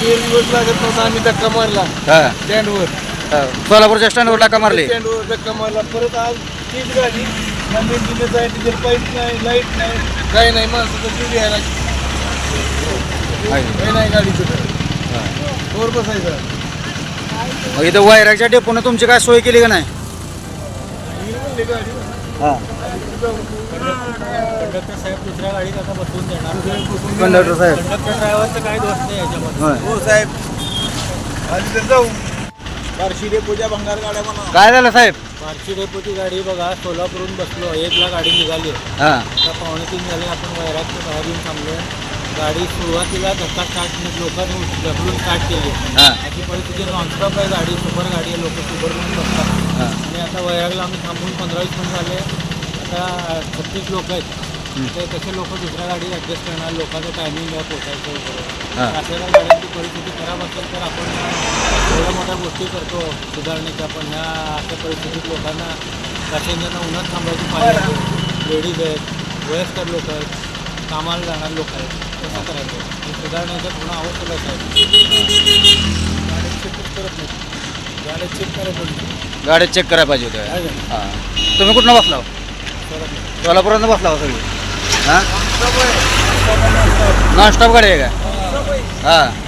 दिवस लागत नव्हता आम्ही धक्का मारला. हा. स्टँडवर हा. सोलापूरच्या स्टँडवर टाका मारली. स्टँडवर धक्का मारला. परत आज तीच गाडी. नवीन दिले जाय तिथे पाईप नाही लाइट नाही काही नाही. माणसाचं जीव घ्यायला. काही नाही गाडीचं. वर बसायचं. मग इथं वैरागच्या डेपोनं तुमची काय सोय केली का नाही? ही कंडक्टर साहेब दुसऱ्या गाडीत आता बसवून देणार कंडक्टर साहेब कंडक्टर ड्रायव्हरचं काही दोष नाही याच्यामध्ये. हो साहेब आधी तर जाऊ बार्शी डेपोच्या भंगार गाड्या म्हणा काय झालं साहेब? बार्शी डेपोची गाडी बघा सोलापूरहून बसलो एकला गाडी निघाली हा. आता पावणे तीन झाले आपण वैरागच्या बाहेर येऊन थांबलो गाडी सुरुवातीला धक्का स्टार्ट लोकांनी ढकलून स्टार्ट केली हा. अशी परिस्थिती नॉनस्टॉप आहे गाडी सुपर गाडी आहे लोक सुपर म्हणून बसतात. आणि आता वैरागला आम्ही थांबून पंधरा वीस मिनिट झाले. आता छत्तीस लोक आहेत. ते कसे लोक दुसऱ्या गाडीत ॲडजस्ट करणार लोकांचं टायमिंग आहे पोचायचं वगैरे. आपल्याला गाड्यांची परिस्थिती खराब असेल तर आपण एवढ्या मोठ्या गोष्टी करतो सुधारण्याच्या पण ह्या अशा परिस्थितीत लोकांना पॅसेंजरना उन्हात थांबायची पाहिजे लेडीज आहेत वयस्कर लोक आहेत कामाला जाणार लोक आहेत कसं करायचं. हे सुधारण्याचं थोडं आवश्यक आहे गाडी करत नाही. गाडी चेक करायला पाहिजे होत्या. आहे का? हा. तुम्ही कुठनं बसला सोलापुरातनं बसला हो सगळी हा? नॉन स्टॉप गाडी आहे का? हा.